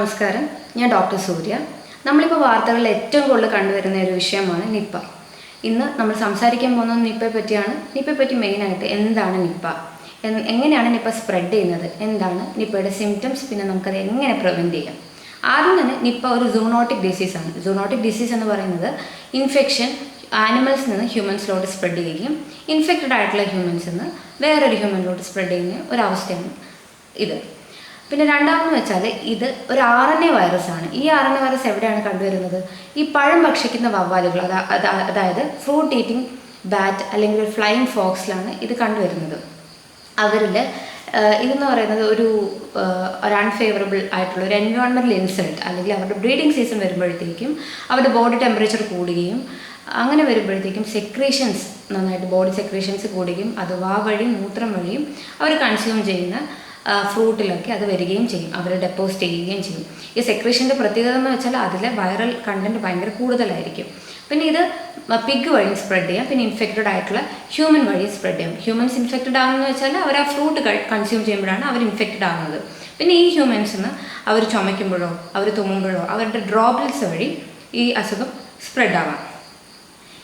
നമസ്കാരം. ഞാൻ ഡോക്ടർ സൂര്യ. നമ്മളിപ്പോൾ വാർത്തകളിൽ ഏറ്റവും കൂടുതൽ കണ്ടുവരുന്ന ഒരു വിഷയമാണ് നിപ്പ. ഇന്ന് നമ്മൾ സംസാരിക്കാൻ പോകുന്നത് നിപ്പയെ പറ്റിയാണ് നിപ്പയെ പറ്റി മെയിനായിട്ട് എന്താണ് നിപ്പ? എങ്ങനെയാണ് നിപ്പ സ്പ്രെഡ് ചെയ്യുന്നത്? എന്താണ് നിപ്പയുടെ സിംറ്റംസ് പിന്നെ നമുക്കത് എങ്ങനെ പ്രിവെന്റ് ചെയ്യാം? ആദ്യം തന്നെ നിപ്പ ഒരു സൂണോട്ടിക് ഡിസീസാണ് സൂണോട്ടിക് ഡിസീസ് എന്ന് പറയുന്നത് ഇൻഫെക്ഷൻ ആനിമൽസ് നിന്ന് ഹ്യൂമൻസിലോട്ട് സ്പ്രെഡ് ചെയ്യുകയും ഇൻഫെക്റ്റഡ് ആയിട്ടുള്ള ഹ്യൂമൻസ് നിന്ന് വേറൊരു ഹ്യൂമനിലോട്ട് സ്പ്രെഡ് ചെയ്യുന്ന ഒരു അവസ്ഥയാണ് ഇത്. പിന്നെ രണ്ടാമെന്ന് വെച്ചാൽ ഇത് ഒരു ആർ എൻ എ വൈറസ് ആണ്. ഈ ആർ എൻ എ വൈറസ് എവിടെയാണ് കണ്ടുവരുന്നത്? ഈ പഴം ഭക്ഷിക്കുന്ന വവ്വാലുകൾ അതാ അതാ- അതായത് ഫ്രൂട്ട് ഈറ്റിംഗ് ബാറ്റ് അല്ലെങ്കിൽ ഫ്ലൈങ് ഫോക്സിലാണ് ഇത് കണ്ടുവരുന്നത്. അവരിൽ ഇതെന്ന് പറയുന്നത് ഒരു ഒരു അൺഫേവറബിൾ ആയിട്ടുള്ള ഒരു എൻവയോൺമെന്റൽ ഇൻസൾട്ട് അല്ലെങ്കിൽ അവരുടെ ബ്രീഡിംഗ് സീസൺ വരുമ്പോഴത്തേക്കും അവരുടെ ബോഡി ടെമ്പറേച്ചർ കൂടുകയും അങ്ങനെ വരുമ്പോഴത്തേക്കും സെക്രീഷൻസ് നന്നായിട്ട് ബോഡി സെക്രീഷൻസ് കൂടുകയും അത് വാ വഴിയും മൂത്രം വഴിയും അവർ കൺസ്യൂം ചെയ്യുന്ന ഫ്രൂട്ടിലൊക്കെ അത് വരികയും ചെയ്യും അവർ ഡെപ്പോസിറ്റ് ചെയ്യുകയും ചെയ്യും. ഈ സെക്രീഷന്റെ പ്രത്യേകത എന്ന് വെച്ചാൽ അതിലെ വൈറൽ കണ്ടന്റ് ഭയങ്കര കൂടുതലായിരിക്കും. പിന്നെ ഇത് പിഗ് വഴി സ്പ്രെഡ് ചെയ്യാം പിന്നെ ഇൻഫെക്റ്റഡ് ആയിട്ടുള്ള ഹ്യൂമൻ വഴി സ്പ്രെഡ് ചെയ്യാം. ഹ്യൂമൻസ് ഇൻഫെക്റ്റഡ് ആകുന്നത് വെച്ചാൽ അവർ ആ ഫ്രൂട്ട് കൺസ്യൂം ചെയ്യുമ്പോഴാണ് അവർ ഇൻഫെക്റ്റഡ് ആകുന്നത്. പിന്നെ ഈ ഹ്യൂമൻസിന് അവർ ചുമയ്ക്കുമ്പോഴോ അവർ തുമ്മുമ്പോഴോ അവരുടെ ഡ്രോപ്ലെറ്റ്സ് വഴി ഈ അസുഖം സ്പ്രെഡ് ആവാം.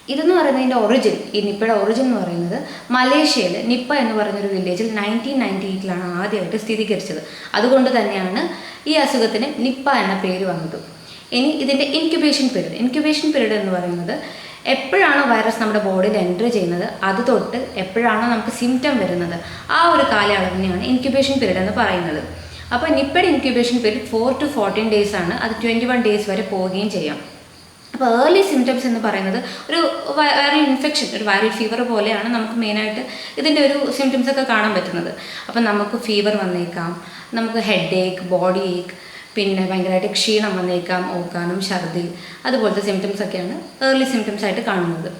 ഇതെന്ന് പറയുന്നതിന്റെ ഒറിജിൻ ഈ നിപ്പയുടെ ഒറിജിൻ എന്ന് പറയുന്നത് മലേഷ്യയിൽ നിപ്പ എന്ന് പറയുന്നൊരു വില്ലേജിൽ നയന്റീൻ നയന്റി എയ്റ്റിലാണ് ആദ്യമായിട്ട് സ്ഥിരീകരിച്ചത്. അതുകൊണ്ട് തന്നെയാണ് ഈ അസുഖത്തിന് നിപ്പ എന്ന പേര് വന്നത്. ഇനി ഇതിന്റെ ഇൻക്യുബേഷൻ പീരീഡ് ഇൻക്യുബേഷൻ പീരീഡ് എന്ന് പറയുന്നത് എപ്പോഴാണോ വൈറസ് നമ്മുടെ ബോഡിയിൽ എന്റർ ചെയ്യുന്നത് അത് തൊട്ട് എപ്പോഴാണോ നമുക്ക് സിംറ്റം വരുന്നത് ആ ഒരു കാലയളവിനെയാണ് ഇൻക്യുബേഷൻ പീരീഡ് എന്ന് പറയുന്നത്. അപ്പോൾ നിപ്പയുടെ incubation period four to fourteen days ആണ്. അത് ട്വന്റി വൺ ഡേയ്സ് വരെ പോവുകയും ചെയ്യാം. അപ്പോൾ ഏർലി സിംറ്റംസ് എന്ന് പറയുന്നത് ഒരു വൈറൽ ഇൻഫെക്ഷൻ ഒരു വൈറൽ ഫീവർ പോലെയാണ് നമുക്ക് മെയിനായിട്ട് ഇതിന്റെ ഒരു സിംറ്റംസ് ഒക്കെ കാണാൻ പറ്റുന്നത്. അപ്പം നമുക്ക് ഫീവർ വന്നേക്കാം നമുക്ക് ഹെഡ് ഏക്ക് ബോഡി ഏക്ക് പിന്നെ ഭയങ്കരമായിട്ട് ക്ഷീണം വന്നേക്കാം ഓക്കാനും ഛർദി അതുപോലത്തെ സിംറ്റംസ് ഒക്കെയാണ് ഏർലി സിംറ്റംസ് ആയിട്ട് കാണുന്നത്.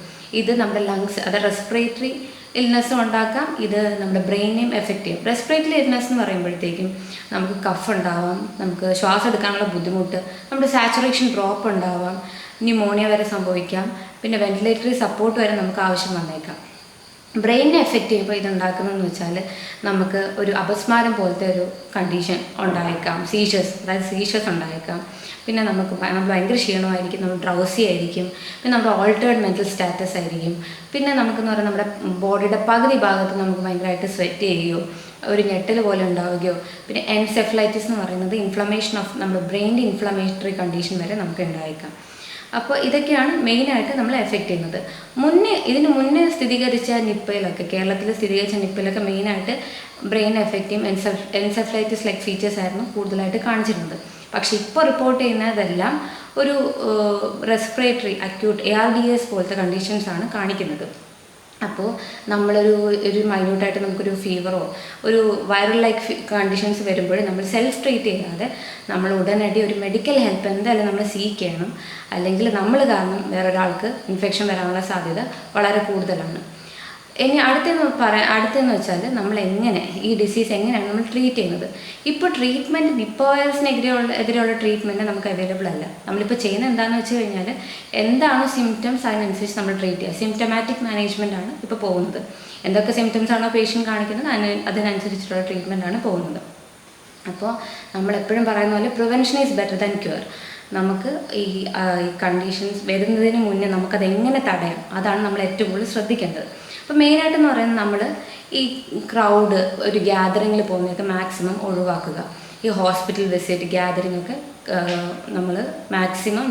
ഇത് നമ്മുടെ ലങ്സ് അത് റെസ്പിറേറ്ററി ഇൽനെസ്സും ഉണ്ടാക്കാം. ഇത് നമ്മുടെ ബ്രെയിനെയും എഫക്റ്റ് ചെയ്യും. റെസ്പിറേറ്ററി ഇൽനെസ് എന്ന് പറയുമ്പോഴത്തേക്കും നമുക്ക് കഫ് ഉണ്ടാവാം നമുക്ക് ശ്വാസം എടുക്കാനുള്ള ബുദ്ധിമുട്ട് നമ്മുടെ സാച്ചുറേഷൻ ഡ്രോപ്പ് ഉണ്ടാവാം ന്യൂമോണിയ വരെ സംഭവിക്കാം. പിന്നെ വെന്റിലേറ്ററി സപ്പോർട്ട് വരെ നമുക്ക് ആവശ്യം വന്നേക്കാം. ബ്രെയിനിനെ എഫക്റ്റ് ചെയ്യുമ്പോൾ ഇതുണ്ടാക്കുന്നതെന്ന് വെച്ചാൽ നമുക്ക് ഒരു അപസ്മാരം പോലത്തെ ഒരു കണ്ടീഷൻ ഉണ്ടായേക്കാം. സീഷേഴ്സ് അതായത് സീഷേഴ്സ് ഉണ്ടായേക്കാം. പിന്നെ നമുക്ക് ഭയങ്കര ക്ഷീണമായിരിക്കും നമ്മൾ ഡ്രൗസി ആയിരിക്കും. പിന്നെ നമ്മുടെ ഓൾട്ടേർഡ് മെന്റൽ സ്റ്റാറ്റസ് ആയിരിക്കും. പിന്നെ നമുക്കെന്ന് പറയുന്നത് നമ്മുടെ ബോഡിയുടെ പകുതി ഭാഗത്ത് നമുക്ക് ഭയങ്കരമായിട്ട് സ്വെറ്റ് ചെയ്യുകയോ ഒരു ഞെട്ടൽ പോലെ ഉണ്ടാവുകയോ പിന്നെ എൻസെഫലൈറ്റിസ് എന്ന് പറയുന്നത് ഇൻഫ്ലമേഷൻ ഓഫ് നമ്മുടെ ബ്രെയിന്റെ ഇൻഫ്ലമേറ്ററി കണ്ടീഷൻ വരെ നമുക്ക് ഉണ്ടായേക്കാം. അപ്പോൾ ഇതൊക്കെയാണ് മെയിനായിട്ട് നമ്മൾ എഫക്റ്റ് ചെയ്യുന്നത്. മുന്നേ ഇതിന് മുന്നേ സ്ഥിരീകരിച്ച നിപ്പയിലൊക്കെ കേരളത്തിൽ സ്ഥിരീകരിച്ച നിപ്പയിലൊക്കെ മെയിനായിട്ട് ബ്രെയിൻ എഫക്റ്റ് എൻസെഫ് എൻസെഫ്ലൈറ്റിസ് ലൈക്ക് ഫീച്ചേഴ്സ് ആയിരുന്നു കൂടുതലായിട്ട് കാണിച്ചിരുന്നത്. പക്ഷേ ഇപ്പോൾ റിപ്പോർട്ട് ചെയ്യുന്നതെല്ലാം ഒരു respiratory acute A R D S പോലത്തെ കണ്ടീഷൻസ് ആണ് കാണിക്കുന്നത്. അപ്പോൾ നമ്മളൊരു ഒരു മൈന്യൂട്ടായിട്ട് നമുക്കൊരു ഫീവറോ ഒരു വൈറൽ ലൈക്ക് കണ്ടീഷൻസ് വരുമ്പോൾ നമ്മൾ സെൽഫ് ട്രീറ്റ് ചെയ്യാതെ നമ്മൾ ഉടനടി ഒരു മെഡിക്കൽ ഹെൽപ്പ് എന്തായാലും നമ്മൾ സീക്ക് ചെയ്യണം. അല്ലെങ്കിൽ നമ്മൾ കാരണം വേറൊരാൾക്ക് ഇൻഫെക്ഷൻ വരാനുള്ള സാധ്യത വളരെ കൂടുതലാണ്. ഇനി അടുത്തെന്ന് പറയാൻ അടുത്തെന്ന് വെച്ചാൽ നമ്മൾ എങ്ങനെ ഈ ഡിസീസ് എങ്ങനെയാണ് നമ്മൾ ട്രീറ്റ് ചെയ്യുന്നത്? ഇപ്പോൾ ട്രീറ്റ്മെന്റ് നിപ്പ വൈറസിനെതിരെയുള്ള എതിരെയുള്ള ട്രീറ്റ്മെന്റ് നമുക്ക് അവൈലബിൾ അല്ല. നമ്മളിപ്പോൾ ചെയ്യുന്നത് എന്താണെന്ന് വെച്ച് കഴിഞ്ഞാൽ എന്താണ് സിംറ്റംസ് അതിനനുസരിച്ച് നമ്മൾ ട്രീറ്റ് ചെയ്യുക. സിംറ്റമാറ്റിക് മാനേജ്മെന്റ് ആണ് ഇപ്പോൾ പോകുന്നത്. എന്തൊക്കെ സിംറ്റംസ് ആണോ പേഷ്യന്റ് കാണിക്കുന്നത് അതിന് അതിനനുസരിച്ചിട്ടുള്ള ട്രീറ്റ്മെന്റ് ആണ് പോകുന്നത്. അപ്പോൾ നമ്മൾ എപ്പോഴും പറയുന്ന പോലെ prevention is better than cure നമുക്ക് ഈ കണ്ടീഷൻസ് വരുന്നതിന് മുന്നേ നമുക്കത് എങ്ങനെ തടയാം? അതാണ് നമ്മൾ ഏറ്റവും കൂടുതൽ ശ്രദ്ധിക്കേണ്ടത്. അപ്പോൾ മെയിനായിട്ടെന്ന് പറയുന്നത് നമ്മൾ ഈ ക്രൗഡ് ഒരു ഗ്യാതറിങ്ങിൽ പോകുന്നതൊക്കെ മാക്സിമം ഒഴിവാക്കുക. ഈ ഹോസ്പിറ്റൽ വിസിറ്റ് ഗ്യാതറിംഗ് ഒക്കെ നമ്മൾ മാക്സിമം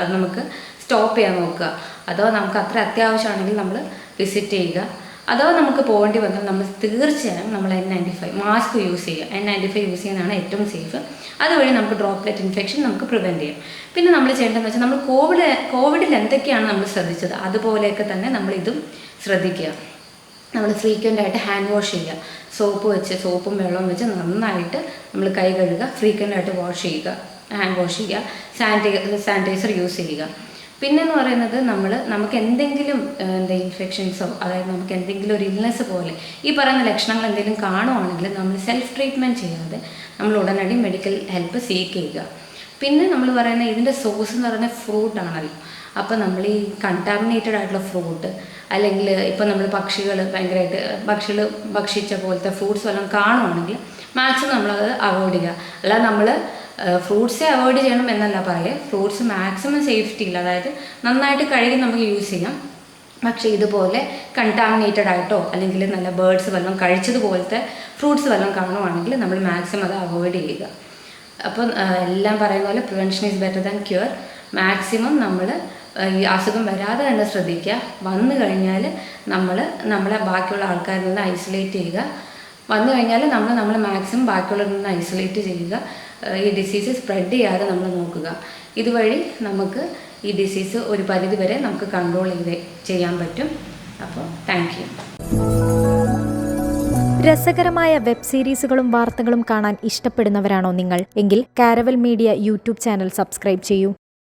അത് നമുക്ക് സ്റ്റോപ്പ് ചെയ്യാൻ നോക്കുക. അഥവാ നമുക്ക് അത്ര അത്യാവശ്യമാണെങ്കിൽ നമ്മൾ വിസിറ്റ് ചെയ്യുക. അഥവാ നമുക്ക് പോകേണ്ടി വന്നാൽ നമ്മൾ തീർച്ചയായും നമ്മൾ N ninety five mask use ചെയ്യുക. എൻ നയന്റി ഫൈവ് യൂസ് ചെയ്യുന്നതാണ് ഏറ്റവും സേഫ് അതുവഴി നമുക്ക് ഡ്രോപ്ലെറ്റ് ഇൻഫെക്ഷൻ നമുക്ക് പ്രിവെന്റ് ചെയ്യാം. പിന്നെ നമ്മൾ ചെയ്യേണ്ടതെന്ന് വെച്ചാൽ നമ്മൾ കോവിഡ് കോവിഡിൽ എന്തൊക്കെയാണ് നമ്മൾ ശ്രദ്ധിച്ചത്? അതുപോലെയൊക്കെ തന്നെ നമ്മൾ ഇതും ശ്രദ്ധിക്കുക. നമ്മൾ ഫ്രീക്വന്റ് ആയിട്ട് ഹാൻഡ് വാഷ് ചെയ്യുക. സോപ്പ് വെച്ച് സോപ്പും വെള്ളവും വെച്ച് നന്നായിട്ട് നമ്മൾ കൈ കഴുകുക. ഫ്രീക്വന്റ് ആയിട്ട് വാഷ് ചെയ്യുക. ഹാൻഡ് വാഷ് ചെയ്യുക. സാനിറ്റൈ സാനിറ്റൈസർ യൂസ് ചെയ്യുക. പിന്നെന്ന് പറയുന്നത് നമ്മൾ നമുക്ക് എന്തെങ്കിലും എന്താ ഇൻഫെക്ഷൻസോ അതായത് നമുക്ക് എന്തെങ്കിലും ഒരു ഇൽനെസ് പോലെ ഈ പറയുന്ന ലക്ഷണങ്ങൾ എന്തെങ്കിലും കാണുവാണെങ്കിൽ നമ്മൾ സെൽഫ് ട്രീറ്റ്മെന്റ് ചെയ്യാതെ നമ്മൾ ഉടനടി മെഡിക്കൽ ഹെൽപ്പ് സീക്ക് ചെയ്യുക പിന്നെ നമ്മൾ പറയുന്ന ഇതിന്റെ സോഴ്സ് എന്ന് പറയുന്നത് ഫ്രൂട്ട് ആണല്ലോ. അപ്പോൾ നമ്മൾ ഈ കണ്ടാമിനേറ്റഡ് ആയിട്ടുള്ള ഫ്രൂട്ട് അല്ലെങ്കിൽ ഇപ്പം നമ്മൾ പക്ഷികൾ ഭയങ്കരമായിട്ട് പക്ഷികൾ ഭക്ഷിച്ച പോലത്തെ ഫ്രൂട്ട്സ് വല്ലതും കാണുവാണെങ്കിൽ മാക്സിമം നമ്മളത് അവോയ്ഡ് ചെയ്യുക. അല്ലാതെ നമ്മൾ ഫ്രൂട്ട്സേ അവോയ്ഡ് ചെയ്യണം എന്നല്ല പറയുക ഫ്രൂട്ട്സ് മാക്സിമം സേഫ്റ്റി സേഫ്റ്റിയിൽ അതായത് നന്നായിട്ട് കഴുകി നമുക്ക് യൂസ് ചെയ്യാം. പക്ഷേ ഇതുപോലെ കണ്ടാമിനേറ്റഡ് ആയിട്ടോ അല്ലെങ്കിൽ നല്ല ബേർഡ്സ് വല്ലതും കഴിച്ചതുപോലത്തെ ഫ്രൂട്ട്സ് വല്ലതും കാണുവാണെങ്കിൽ നമ്മൾ മാക്സിമം അത് അവോയ്ഡ് ചെയ്യുക. അപ്പം എല്ലാം പറയുന്ന പോലെ prevention is better than cure maximum നമ്മൾ ഈ അസുഖം വരാതെ തന്നെ ശ്രദ്ധിക്കുക. വന്നു കഴിഞ്ഞാൽ നമ്മൾ നമ്മളെ ബാക്കിയുള്ള ആൾക്കാരിൽ നിന്ന് ഐസൊലേറ്റ് ചെയ്യുക. വന്നു കഴിഞ്ഞാൽ നമ്മൾ നമ്മൾ മാക്സിമം ബാക്കിയുള്ളവരിൽ നിന്ന് ഐസൊലേറ്റ് ചെയ്യുക ഈ ഡിസീസ് സ്പ്രെഡ് ചെയ്യാതെ നമ്മൾ നോക്കുക. ഇതുവഴി നമുക്ക് ഈ ഡിസീസ് ഒരു പരിധി വരെ നമുക്ക് കൺട്രോൾ ചെയ്ത് ചെയ്യാൻ പറ്റും. അപ്പോൾ താങ്ക് യു രസകരമായ വെബ് സീരീസുകളും വാർത്തകളും കാണാൻ ഇഷ്ടപ്പെടുന്നവരാണോ നിങ്ങൾ? എങ്കിൽ Caravel media YouTube channel subscribe ചെയ്യൂ.